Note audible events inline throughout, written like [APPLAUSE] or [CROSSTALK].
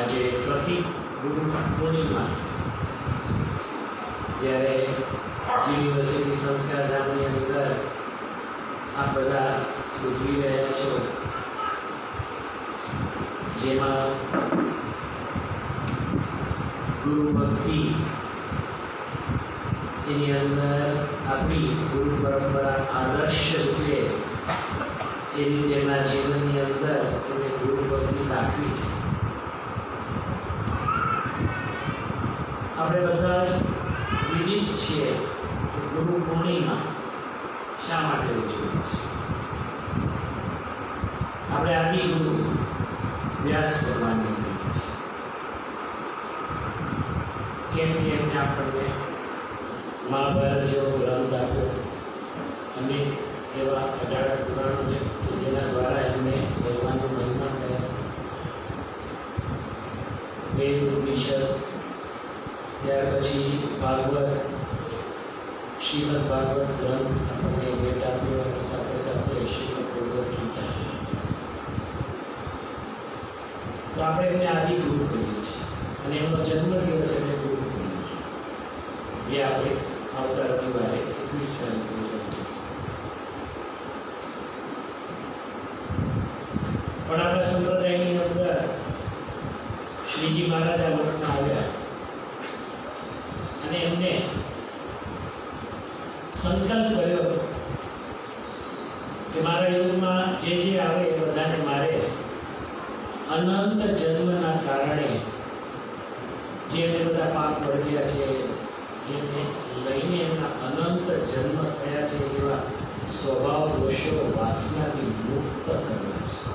આજે પ્રતિક ગુરુ પૂર્ણિમા જ્યારે યુનિવર્સિટી સંસ્કારધામની અંદર આ બધા ઉજવી રહ્યા છો, જેમાં ગુરુ ભક્તિ એની અંદર આપણી ગુરુ પરંપરા આદર્શ રૂપે એની તેમના એમના જીવનની અંદર એમને ગુરુ ભક્તિ દાખવી છે આપણે બધા જ વિદિત છીએ કે ગુરુ પૂર્ણિમા શા માટે ઉજવીએ છીએ આપણે આદિ ગુરુ વ્યાસ ભગવાનને કહીએ છીએ કેમ કે એમને આપણને મહાભારત જેવો ગ્રંથ આપ્યો. અનેક એવા અઢાર પુરાણો કે જેના દ્વારા એમને ભગવાનનો મહિમા થયા. વેદ, ઉપનિષદ ત્યાર પછી ભાગવત, શ્રીમદ ભાગવત ગ્રંથ આપણને ભેટ આપ્યો અને સાથે સાથે શ્રીમદ ભગવત ગીતા. તો આપણે એને આદિ ગુરુ કહીએ છીએ અને એમનો જન્મદિવસ એટલે ગુરુ પૂર્ણિમા જે આપણે આવતા રવિવારે એકવીસ તારીખે ઉજવીએ પણ આપણા સંપ્રદાયની અંદર શ્રીજી મહારાજ આ લોકમાં આવ્યા અને એમને સંકલ્પ કર્યો કે મારા યુગમાં જે જે આવે એ બધાને મારે અનંત જન્મના કારણે જે એને બધા પાપ પડ્યા છે જેને લઈને એમના અનંત જન્મ થયા છે, એવા સ્વભાવ, દોષો, વાસનાથી મુક્ત કરવા છે.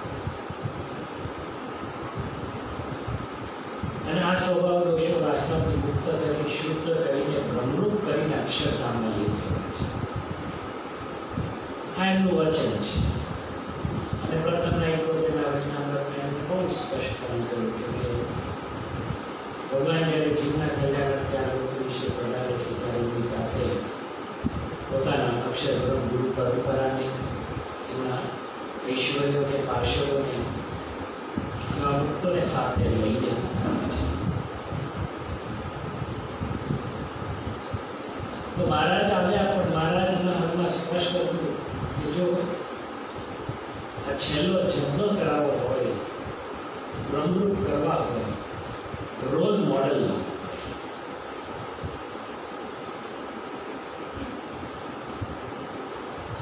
અને આ સ્વભાવ, દોષો, વાસનાથી મુક્ત કરી, શુદ્ધ કરીને ભ્રમરૂપ કરીને અક્ષરધામમાં લઈ જવા છે. આ એમનું વચન છે. અને પ્રથમના એકોતેરના વચનામૃતને સ્પષ્ટપણે કર્યું કે ભગવાન જ્યારે જીવના કલ્યાણ ત્યાં લોકો વિશે પ્રણાલે છે સાથે પોતાના અક્ષર ગુરુ પરંપરાને એમના ઐશ્વર્યોને પાર્શ્વોને ભક્તોને સાથે લઈને તો મહારાજ આવ્યા પણ મહારાજના મનમાં સ્પષ્ટ હતું કે જો આ છેલ્લો જન્મ કરાવો હોય બ્રહ્મરૂપ કરવા હોય રોલ મોડલ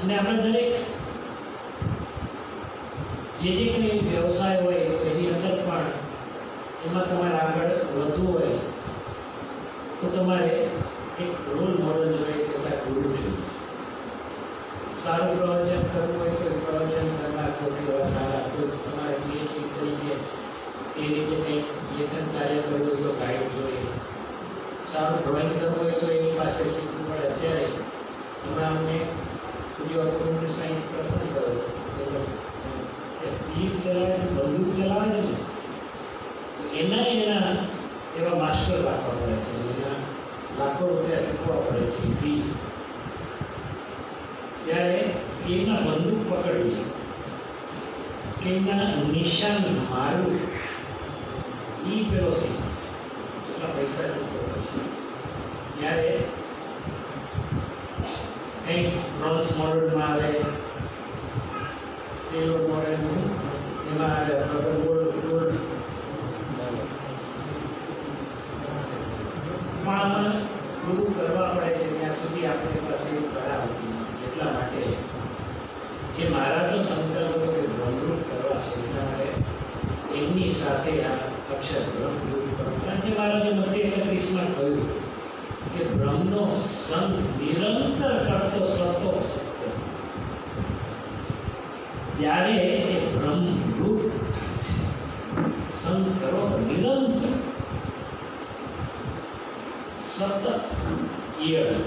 અને આપણે દરેક જે જે કંઈ વ્યવસાય હોય, એની અંદર પણ એમાં તમારે આગળ વધવું હોય, તો તમારે એક રોલ મોડલ જોઈએ કેટલાક ગુરુ જોઈએ સારું પ્રવચન કરવું હોય તો પ્રવચન કરનાર કોઈ એવા સારા કોઈ તમારે પીએચડી તરીકે એ રીતે કંઈક લેખન કાર્ય કરવું હોય તો ગાઈડ જોઈએ. સારું ડ્રોઈંગ કરવું હોય તો એની પાસે શીખવું પડે અત્યારે હમણાં અમને બીજો અપૂર્ણ સાઈન પ્રસંગ તે તીર ચલાવે છે, બંદૂક ચલાવે છે એના એના એવા માસ્ટર રાખવા પડે છે. એના લાખો રૂપિયા ચૂકવા પડે છે ફીસ ત્યારે એના બંદૂક પકડવી? એના નિશાન મારવું ઈ પેલો શીખ એટલા પૈસા ચૂકવવા પછી ત્યારે કંઈક રોલ્સ મોડલમાં આવે. સિલ્વર મોડલનું એમાં આવે અથવા ગોલ્ડ ગોલ્ડમાં ગુરુ કરવા પડે છે ત્યાં સુધી આપણી પાસે કળા હોતી. એટલા માટે કે મારા તો સંકલ્પ કે ભ્રમરૂપ કરવા છે. એટલા માટે એમની સાથે આ અક્ષર ભ્રમરૂપ ગુરુ કારણ જે મારા મધ્ય એકત્રીસમાં કહ્યું કે બ્રહ્મનો સંગ નિરંતર કરતો સતો ત્યારે એ બ્રહ્મરૂપ સંગ કરો નિરંતર સતત ઈયળ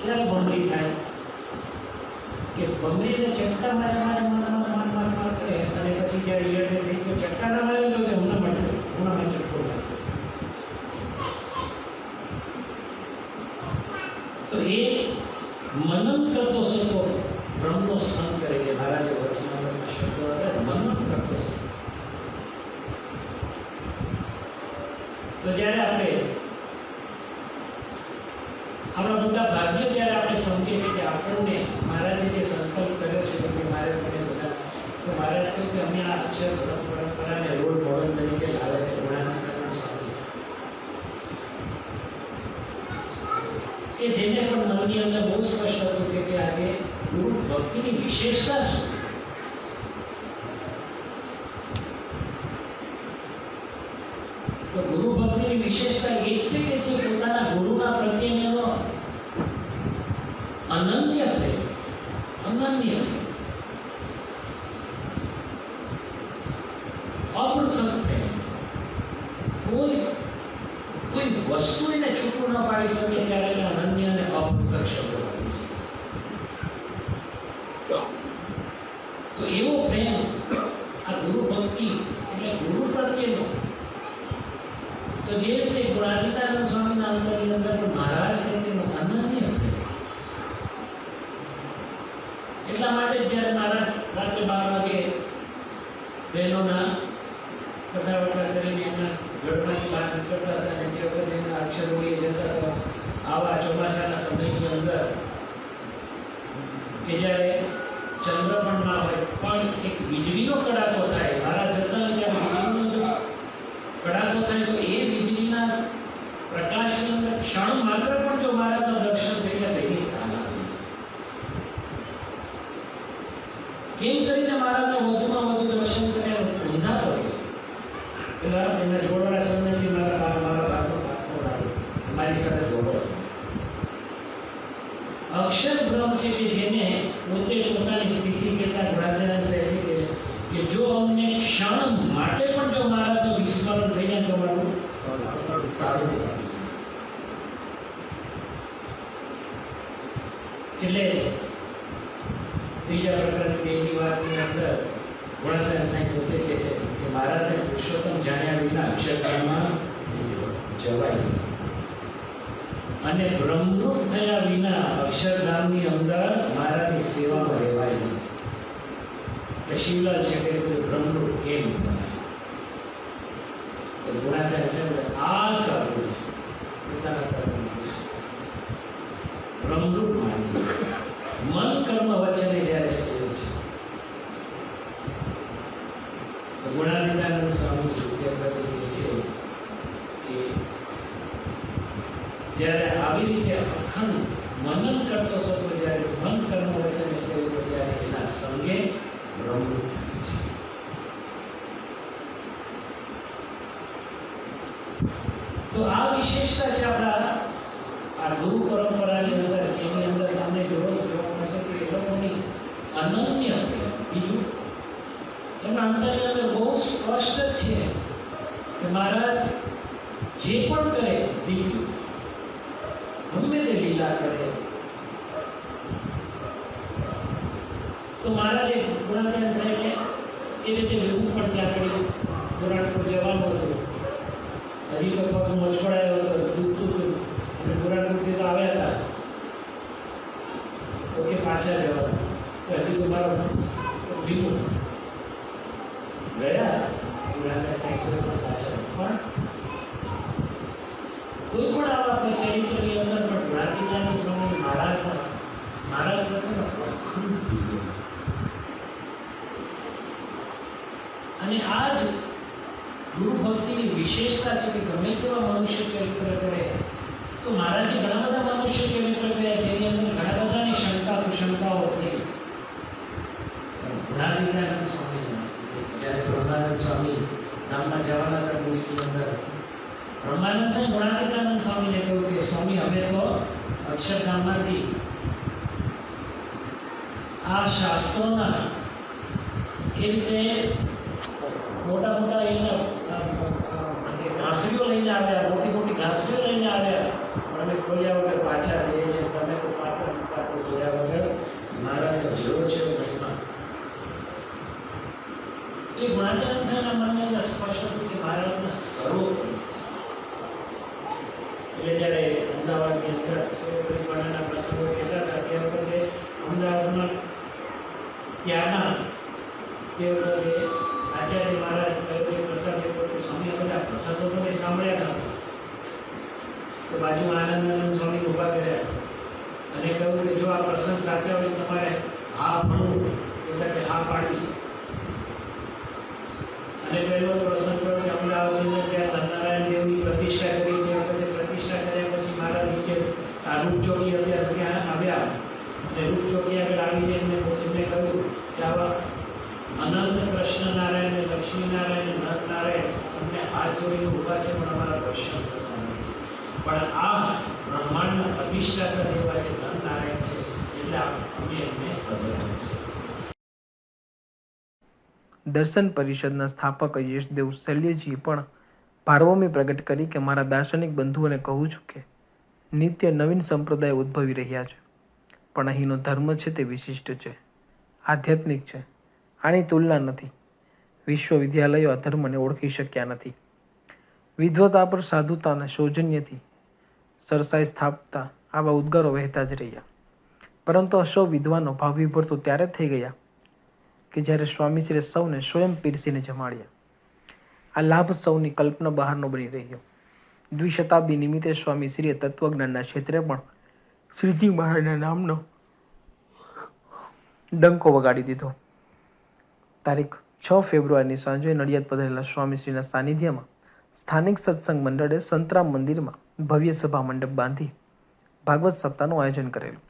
ક્યારે બંધી થાય કે બંધીને ચટકા મારે મારે મારે મારે મારે માર અને પછી જ્યારે ઈયળને થઈ ગયો ચટકા ના મારે તો કે હમણાં મળશે હમણાં મળશે તો એ મનન કરતો સતો બ્રહ્મનો સંગ કરે કે મહારાજે વચનામૃતના શબ્દો હતા મનન કરતો સતો તો જ્યારે આપણે આપણા મોટા ભાગ્ય જ્યારે આપણે સમજીએ છીએ કે આપણને મહારાજે જે સંકલ્પ કર્યો છે કે મારે મને બધા, તો મહારાજ કહ્યું કે અમે આ અક્ષર ધર્મ પરંપરાને રોલ મોડલ તરીકે લાવે છે ગુણાતીતાનંદ સ્વામી કે જેને પણ મનની અંદર બહુ સ્પષ્ટ હતું કે આજે ગુરુ ભક્તિની વિશેષતા શું? તો ગુરુ ભક્તિની વિશેષતા એ છે કે જે પોતાના ગુરુના પ્રત્યેનો અનન્ય પ્રેમ અનન્ય. અપૃથક પ્રેમ કોઈ કોઈ વસ્તુ એને છૂટું ન પાડી શકે ત્યારે તો એવો પ્રેમ આ ગુરુ ભક્તિ એટલે ગુરુ પ્રત્યેનો. તો જે રીતે ગુણાતીતાનંદ સ્વામીના અંતરની અંદર મહારાજ પ્રત્યેનો અનન્ય એટલા માટે જ્યારે મહારાજ રાત્રે બાર વાગે બહેનોના કથા વથા કરીને એમના ગઢમાંથી બહાર નીકળતા હતા અને તે વખતે એમના અક્ષર ઓળીએ જતા હતા. આવા ચોમાસાના સમયની અંદર કે જ્યારે ચંદ્ર પણ ના હોય પણ એક વીજળીનો કડાકો થાય મારા જતા હોય ત્યારે વીજળીનો જો કડાકો થાય તો એ વીજળીના પ્રકાશની અંદર ક્ષણ માત્ર પણ જો મારાના દર્શન થઈ ગયા તો એની તાલ આવી કેમ કરીને મારાના વધુમાં વધુ દર્શન કર્યા ઊંધા પડે પેલા એમના જોડવાના સમયથી મારા બા મારા બાપનો બાપનો રાડો મારી સાથે જોડો અક્ષર બ્રહ્મ છે કે જેને પોતે પોતાની સ્થિતિ કેટલા ગુણાત્મક શૈલી કે કે જો અમને ક્ષણ માટે પણ જો મહારાજનું વિસ્મરણ થઈ જાય તો મારું તાળું આવી જાય. એટલે ત્રીજા પ્રકારની તેની વાતની અંદર ગુણાત્મક સાંઈ પોતે કહે છે કે મહારાજને પુરુષોત્તમ જાણ્યા વિના અક્ષરધામમાં જવાય. અને બ્રહ્મરૂપ થયા વિના અક્ષરધામની અંદર મહારાજની સેવામાં રહેવાય નહીં. શિવલાલ છે કે બ્રહ્મરૂપ કેમ બને? તો ગુણાકાર છે આ સાધુ પોતાના બ્રહ્મરૂપ મન કર્મ વચ્ચેને જ્યારે સ્થિર છે તો ગુણાતીતાનંદ સ્વામી વિદ્યાપતિ કહે છે કે જ્યારે આવી રીતે અખંડ મનન કરતો સતો જ્યારે મન કર્મ વચ્ચેને સ્થિર છે ત્યારે એના સંગે બ્રહ્મરૂપ થાય છે તો વિશેષતા છે આપણા. આ પરંપરાની અંદર એની અંદર તમને જોવો, જોવા મળશે કે એ લોકોની અનન્ય બીજું. એમના અંતરની અંદર બહુ સ્પષ્ટ છે કે મહારાજ જે પણ કરે, દિવ્ય. ગમે તે લીલા કરે. તો મહારાજે ગુણાત્યાન સાહેબને એ રીતે લેવું પણ ત્યાં આગળ પુરાણપુર જવાનું હતું. હજી તો પગ મોચપડાયો હતો દુખતું હતું. અને પુરાણપુરથી તો આવ્યા હતા. તો કે પાછા જવાનું તો હજી તો મારો ભીનું ગયા? પુરાણા પાછા. પણ કોઈ પણ આવા આપણે ચરિત્રની અંદર પણ જ્ઞાતિદાની સ્વામી મહારાજના મહારાજ પ્રત્યેનો દિવ્ય [LAUGHS] અને આ જ ગુરુ ભક્તિની વિશેષતા છે કે ગમે તેવા મનુષ્ય ચરિત્ર કરે તો મહારાજે ઘણા બધા મનુષ્ય ચરિત્ર કર્યા જેની અંદર ઘણા બધાની શંકા કુશંકાઓ થઈ ગુણાદિત્યાનંદ સ્વામી જ્યારે બ્રહ્માનંદ સ્વામી નામના જવાના હતા ગુરુની અંદર બ્રહ્માનંદ સ્વામી ગુણાદિત્યાનંદ સ્વામીને કહ્યું કે સ્વામી અમે તો અક્ષરધામમાંથી આ શાસ્ત્રોના એ રીતે મોટા મોટા એના અ, અ, જે ઘાસડીઓ લઈને આવ્યા મોટી મોટી ઘાસડીઓ લઈને આવ્યા. પણ અમે ખોલ્યા વગર પાછા જઈએ છીએ. તમે તો પાત્ર પાત્ર જોયા વગર મારા જેવો છે એ સાહેબના મનની અંદર સ્પષ્ટ હતું કે મહારાજના સર્વોપરી એટલે જ્યારે અમદાવાદની અંદર સર્વોપરીપણાના પ્રસંગો કહેતા હતા, તે વખતે અમદાવાદમાં ત્યાંના તે વખતે આચાર્ય મહારાજ પ્રસાદ એ સ્વામી આ પ્રસાદો તો મેં સાંભળ્યા નથી. તો બાજુમાં આનંદ સ્વામી ઊભા કર્યા. અને કહ્યું કે જો આ પ્રસંગ સાચા હોય તમારે હા ભણવું એટલે કે હા પાડવી. અને પહેલો પ્રસંગ કે અમદાવાદની ત્યાં ધનનારાયણ દેવની પ્રતિષ્ઠા કરી, તે વખતે પ્રતિષ્ઠા કર્યા પછી મારા નીચે આ રૂપચોકી અત્યારે ત્યાં આવ્યા. અને રૂપચોકી આગળ આવીને એમને એમને કહ્યું કે આવા અનંત કૃષ્ણ નારાયણ અને લક્ષ્મી નારાયણ નર નારાયણ અમને હાથ જોડીને ઊભા છે પણ અમારા દર્શન થતા નથી. પણ આ બ્રહ્માંડના અધિષ્ઠાતા દેવા જે ધન નારાયણ છે, એટલે અમે એમને અધર્મ છે. દર્શન પરિષદના સ્થાપક યશદેવ શલ્યજીએ પણ ભારવમી પ્રગટ કરી કે મારા દાર્શનિક બંધુઓને કહું છું કે નિત્ય નવીન સંપ્રદાય ઉદ્ભવી રહ્યા છે. પણ અહીંનો ધર્મ છે તે વિશિષ્ટ છે, આધ્યાત્મિક છે, આની તુલના નથી. વિશ્વવિદ્યાલયો આ ધર્મને ઓળખી શક્યા નથી. વિદ્વતા પર સાધુતા અને સૌજન્યથી સરસાઈ સ્થાપતા આવા ઉદ્ગારો વહેતા જ રહ્યા. પરંતુ અશો વિદ્વાનો ભાવ વિભોર તો ત્યારે થઈ ગયા કે જ્યારે સ્વામીશ્રીએ સૌને સ્વયં પીરસીને જમાડ્યા. આ લાભ સૌની કલ્પના બહારનો બની રહ્યો. દ્વિશતાબ્દી નિમિત્તે સ્વામીશ્રીએ તત્વજ્ઞાનના ક્ષેત્રે પણ શ્રીજી મહારાજના નામનો ડંકો વગાડી દીધો. તારીખ છ ફેબ્રુઆરીની સાંજે નડિયાદ પધારેલા સ્વામીશ્રીના સાનિધ્યમાં સ્થાનિક સત્સંગ મંડળે સંતરામ મંદિરમાં ભવ્ય સભા મંડપ બાંધી ભાગવત સપ્તાહનું આયોજન કરેલું.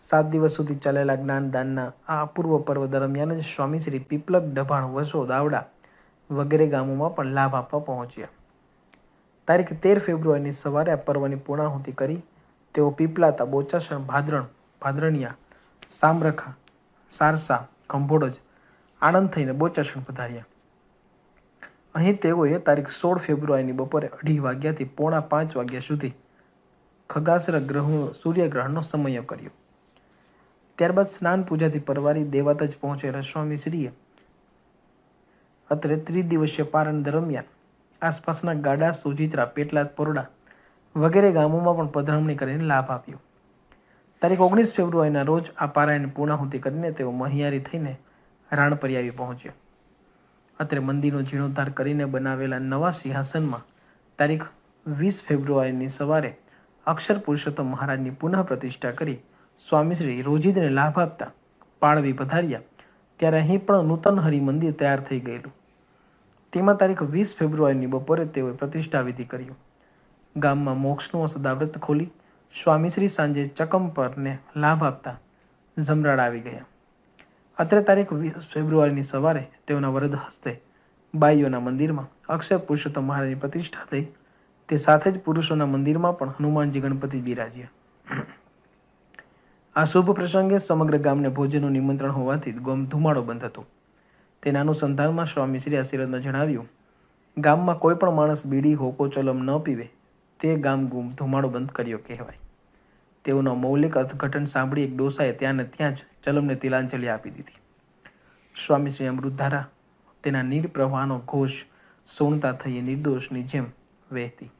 સાત દિવસ સુધી ચાલેલા જ્ઞાનદાનના આ અપૂર્વ પર્વ દરમિયાન જ સ્વામી શ્રી પીપલક, ડભાણ, વસો, દાવડા વગેરે ગામોમાં પણ લાભ આપવા પહોંચ્યા. તારીખ તેર ફેબ્રુઆરીની સવારે આ પર્વની પૂર્ણાહુતિ કરી તેઓ પીપલાતા, બોચાસણ, ભાદરણ, ભાદરણિયા, સામરખા, સારસા, કંભોડજ આણંદ થઈને બોચાસણ પધાર્યા. અહીં તેઓએ તારીખ સોળ ફેબ્રુઆરીની બપોરે અઢી વાગ્યાથી પોણા પાંચ વાગ્યા સુધી ખગાસર ગ્રહો સૂર્યગ્રહણનો સમય કર્યો. ત્યારબાદ સ્નાન પૂજાથી પરવારી દેવાતજ પહોંચેલા સ્વામીશ્રીએ અત્રે ત્રિદિવસીય પારણ દરમિયાન આસપાસના ગાડા, સુજિત્રા, પેટલાદ, પરોડા વગેરે ગામોમાં પણ પધરામણી કરીને લાભ આપ્યો. તારીખ ઓગણીસ ફેબ્રુઆરીના રોજ આ પારાયણ પૂર્ણાહુતિ કરીને તેઓ મહિયારી થઈને રાણપરી આવી પહોંચ્યા. અત્રે મંદિરનો જીર્ણોદ્ધાર કરીને બનાવેલા નવા સિંહાસનમાં તારીખ વીસ ફેબ્રુઆરીની સવારે અક્ષર પુરુષોત્તમ મહારાજની પુનઃ પ્રતિષ્ઠા કરી સ્વામીશ્રી રોજિદને લાભ આપતા પાળવી પધાર્યા. ત્યારે અહીં પણ નૂતન હરિમંદિર તૈયાર થઈ ગયેલું. તેમાં તારીખ વીસ ફેબ્રુઆરીની બપોરે તેઓએ પ્રતિષ્ઠા વિધિ કર્યું ગામમાં મોક્ષનું સદાવ્રત ખોલી સ્વામીશ્રી સાંજે ચકમ પરને લાભ આપતા જમરાડ આવી ગયા. અત્રે તારીખ વીસ ફેબ્રુઆરીની સવારે તેઓના વરદ હસ્તે બાઈઓના મંદિરમાં અક્ષય પુરુષોત્તમ મહારાજની પ્રતિષ્ઠા થઈ. તે સાથે જ પુરુષોના મંદિરમાં પણ હનુમાનજી ગણપતિ બિરાજ્યા. આ શુભ પ્રસંગે સમગ્ર ગામને ભોજનનું નિમંત્રણ હોવાથી ગોમ ધુમાડો બંધ હતો. તેના અનુસંધાનમાં સ્વામીશ્રી આશીર્વાદમાં જણાવ્યું, ગામમાં કોઈ પણ માણસ બીડી, હોકો, ચલમ ન પીવે. તે ગામ ગુમ ધુમાડો બંધ કર્યો કહેવાય. તેઓનો મૌલિક અર્થઘટન સાંભળી એક ડોસાએ ત્યાં ને ત્યાં જ ચલમને તિલાંજલિ આપી દીધી. સ્વામીશ્રી અમૃતધારા તેના નીર પ્રવાહનો ઘોષ સોણતા થઈ નિર્દોષની જેમ વહેતી.